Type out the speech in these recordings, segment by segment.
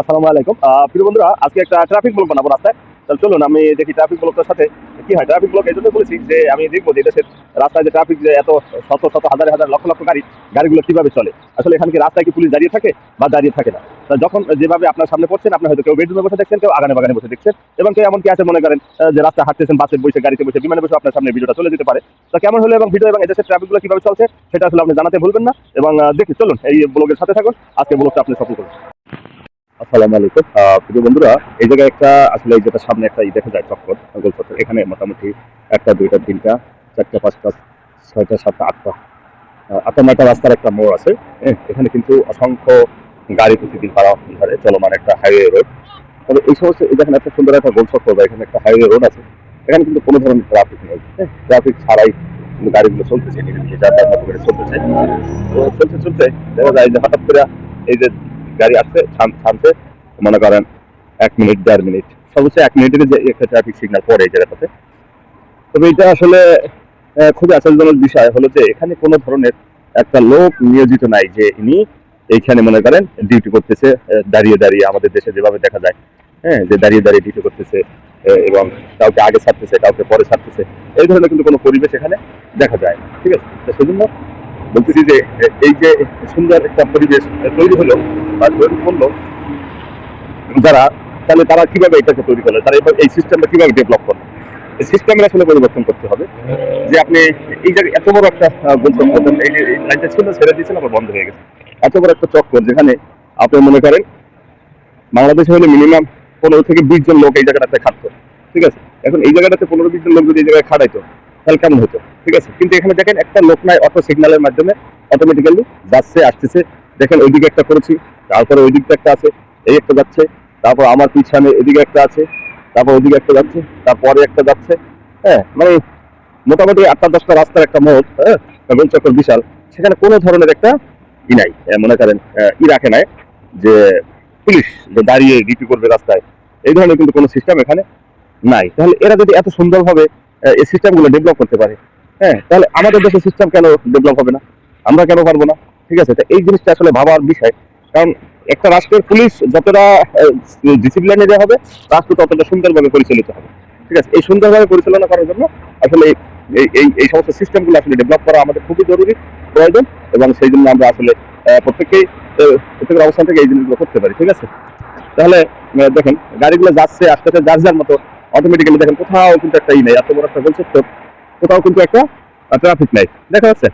আসসালামু আলাইকুম। প্রিয় বন্ধুরা, আজকে একটা ট্রাফিক ব্লক বানাবো রাস্তায়। তাহলে চলুন, আমি দেখি ট্রাফিক ব্লকটার সাথে কি হয়। ট্রাফিক ব্লক এই জন্য বলেছি যে, আমি দেখব যে দেশের রাস্তায় যে ট্রাফিক যে এত শত শত, হাজার হাজার, লক্ষ লক্ষ গাড়ি, গাড়িগুলো কীভাবে চলে? আসলে এখানে কি রাস্তায় কি পুলিশ দাঁড়িয়ে থাকে বা দাঁড়িয়ে থাকে না? যখন যেভাবে আপনার সামনে পড়ছেন, আপনি হয়তো কেউ বেডরুমে বসে দেখছেন, কেউ আগানে বাগানে বসে দেখছেন, এবং কেউ এমন কি আছে, মনে করেন যে রাস্তা হাঁটতেছেন বাসে বসে, গাড়িতে বসে, বিমানে বসে আপনার সামনে ভিডিওটা চলে যেতে পারে। তো কেমন হলো এবং ভিডিও এবং এদেশের ট্রাফিকগুলো কীভাবে চলছে, সেটা আসলে আপনি জানাতে ভুলবেন না। এবং দেখি, চলুন, এই ব্লগের সাথে থাকুন। আজকে ব্লগটা আপনি সফল করুন। আসসালামু আলাইকুম। প্রিয় বন্ধুরা এই জায়গায় একটা আসলে এই যেটা সামনে একটা ই দেখা যায় চক্কর গোল চক্কর। এখানে মোটামুটি একটা দুইটা তিনটা চারটা পাঁচটা ছয়টা সাতটা আটটা আটটা নয়টা রাস্তার একটা মোড় আছে। হ্যাঁ, এখানে কিন্তু অসংখ্য গাড়ি প্রতিদিন পাড়া ধরে চলমান একটা হাইওয়ে রোড। তবে এই সমস্ত এই দেখেন একটা সুন্দর একটা গোল চক্কর বা এখানে একটা হাইওয়ে রোড আছে। এখানে কিন্তু কোনো ধরনের ট্রাফিক নেই ট্রাফিক ছাড়াই কিন্তু গাড়িগুলো চলতেছে যার যার মতো করে চলতেছে। চলতে চলতে দেখা যায় যে হঠাৎ করে এই যে গাড়ি আসছে থাম- থামছে মনে করেন এক মিনিট, দেড় মিনিট, সর্বোচ্চ এক মিনিটের একটা ট্রাফিক সিগন্যাল পড়ে এই জায়গাটাতে তবে এটা আসলে খুবই আশ্চর্যজনক বিষয় হলো যে এখানে কোনো ধরনের একটা লোক নিয়োজিত নাই যে ইনি এইখানে মনে করেন ডিউটি করতেছে দাঁড়িয়ে দাঁড়িয়ে আমাদের দেশে যেভাবে দেখা যায় হ্যাঁ যে দাঁড়িয়ে দাঁড়িয়ে ডিউটি করতেছে এবং কাউকে আগে ছাড়তেছে, কাউকে পরে ছাড়তেছে, এই ধরনের কিন্তু কোনো পরিবেশ এখানে দেখা যায়। ঠিক আছে তো সেজন্য বলতেছি যে এই যে সুন্দর একটা পরিবেশ তৈরি হলো বা তৈরি করল যারা, তাহলে তারা কীভাবে এটাকে তৈরি করল? তারা এই সিস্টেমটা কীভাবে ডেভেলপ করল? এই সিস্টেমের আসলে পরিবর্তন করতে হবে। যে আপনি এই জায়গায় এত বড় একটা করবেন এই লাইনটা ছিল, ছেড়ে দিয়েছেন, আবার বন্ধ হয়ে গেছে। এত বড় একটা চক্কর যেখানে আপনি মনে করেন, বাংলাদেশে হলে মিনিমাম পনেরো থেকে বিশ জন লোক এই জায়গাটাতে খাটতো। ঠিক আছে? এখন এই জায়গাটাতে পনেরো বিশ জন লোক যদি এই জায়গায় খাটাইতো, তাহলে কেমন হতো? ঠিক আছে? কিন্তু এখানে দেখেন, একটা লোক নাই অটো সিগন্যালের মাধ্যমে অটোমেটিক্যালি যাচ্ছে আসতেছে। দেখেন ওইদিকে একটা করেছি, তারপরে ওই দিকটা একটা আছে। এই একটা যাচ্ছে, তারপর আমার পিছনে এদিকে একটা আছে, তারপর ওইদিকে একটা যাচ্ছে, তারপরে একটা যাচ্ছে হ্যাঁ মানে মোটামুটি আটটা দশটা রাস্তার একটা মোড় হ্যাঁ গোল চক্কর বিশাল, সেখানে কোনো ধরনের একটা ই নাই মনে করেন ই রাখে নাই যে পুলিশ যে দাঁড়িয়ে ডিপি করবে রাস্তায়, এই ধরনের কিন্তু কোনো সিস্টেম এখানে নাই। তাহলে এরা যদি এত সুন্দরভাবে এই সিস্টেমগুলো ডেভেলপ করতে পারে হ্যাঁ তাহলে আমাদের দেশের সিস্টেম কেন ডেভেলপ হবে না? আমরা কেন পারব না? ঠিক আছে এই জিনিসটা আসলে ভাবার বিষয়। কারণ একটা রাষ্ট্রের পুলিশ যতটা ডিসিপ্লিনে দেওয়া হবে, রাষ্ট্র ততটা সুন্দরভাবে পরিচালিত হবে। ঠিক আছে? এই সুন্দরভাবে পরিচালনা করার জন্য আসলে এই এই সমস্ত সিস্টেমগুলো আসলে ডেভেলপ করা আমাদের খুবই জরুরি, প্রয়োজন, এবং সেই জন্য আমরা আসলে প্রত্যেকেই প্রত্যেকের অবস্থান থেকে এই জিনিসগুলো করতে পারি, ঠিক আছে? তাহলে দেখেন, গাড়িগুলো যাচ্ছে, আস্তে আস্তে যার যার মতো অটোমেটিক্যালি দেখেন কোথাও কিন্তু একটা ই নেই, এত বড় একটা গোলচত্বর কোথাও কিন্তু একটা ট্রাফিক নাই। দেখা যাচ্ছে?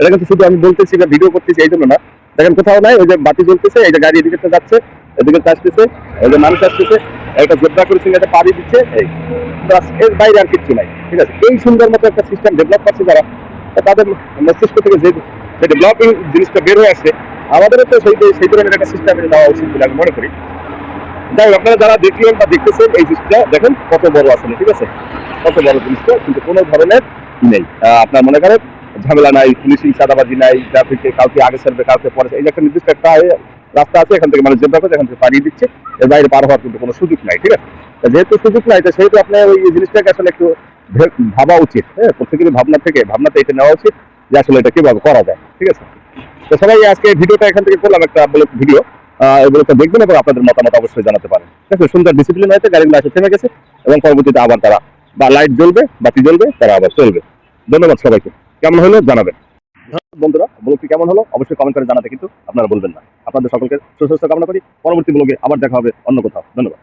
এটা কিন্তু শুধু আমি বলতেছি বা ভিডিও করতেছি এই জন্য না দেখেন কোথাও নাই, ওই যে বাতি জ্বলতেছে, এই যে গাড়ি এদিকে যাচ্ছে, এদিকে আসতেছে ওই যে মানুষ আসতেছে, একটা জেব্রা করেছে একটা পাড়ি দিচ্ছে, এই এর বাইরে আর কিচ্ছু নাই, ঠিক আছে? এই সুন্দর মতো একটা সিস্টেম ডেভেলপ করছে যারা তাদের মস্তিষ্ক থেকে যে যে ডেভেলপিং জিনিসটা বের হয়ে আসছে, আমাদেরও তো সেই সেই ধরনের একটা সিস্টেম দেওয়া উচিত বলে আমি মনে করি। যাই হোক, আপনারা যারা দেখলেন বা দেখতেছেন এই জিনিসটা, দেখেন কত বড় আসলে, ঠিক আছে? কত বড় জিনিসটা, কিন্তু কোনো ধরনের নেই। আপনার মনে করেন ঝামেলা নাই পুলিশি সাদাবাজি নাই, ট্রাফিকে কাউকে আগে ছাড়বে, কাউকে পরে এই একটা নির্দিষ্ট একটা রাস্তা আছে, এখান থেকে মানুষ জেব্রা এখান থেকে পাড়িয়ে দিচ্ছে এর বাইরে পার হওয়ার কিন্তু কোনো সুযোগ নাই, ঠিক আছে? যেহেতু সুযোগ নাই, তো সেহেতু আপনার ওই জিনিসটাকে আসলে একটু ভাবা উচিত হ্যাঁ? প্রত্যেকেরই ভাবনা থেকে, ভাবনাতে এটা নেওয়া উচিত যে আসলে এটা কীভাবে করা যায়, ঠিক আছে? তো সবাই আজকে ভিডিওটা এখান থেকে করলাম একটা ভিডিও এগুলো তো দেখবেন এবং আপনাদের মতামত অবশ্যই জানাতে পারেন, ঠিক আছে? সুন্দর ডিসিপ্লিন হয়েছে, গাড়িগুলো এসে থেমে গেছে এবং পরবর্তীতে আবার তারা, বা লাইট জ্বলবে, বাতি জ্বলবে, তারা আবার চলবে। ধন্যবাদ সবাইকে। কেমন হলো জানাবেন। বন্ধুরা, ব্লগটি কেমন হলো অবশ্যই কমেন্ট করে জানাতে কিন্তু আপনারা বলবেন না। আপনাদের সকলকে সুস্বাস্থ্য কামনা করি, পরবর্তী ব্লগে আবার দেখা হবে অন্য কোথাও। ধন্যবাদ।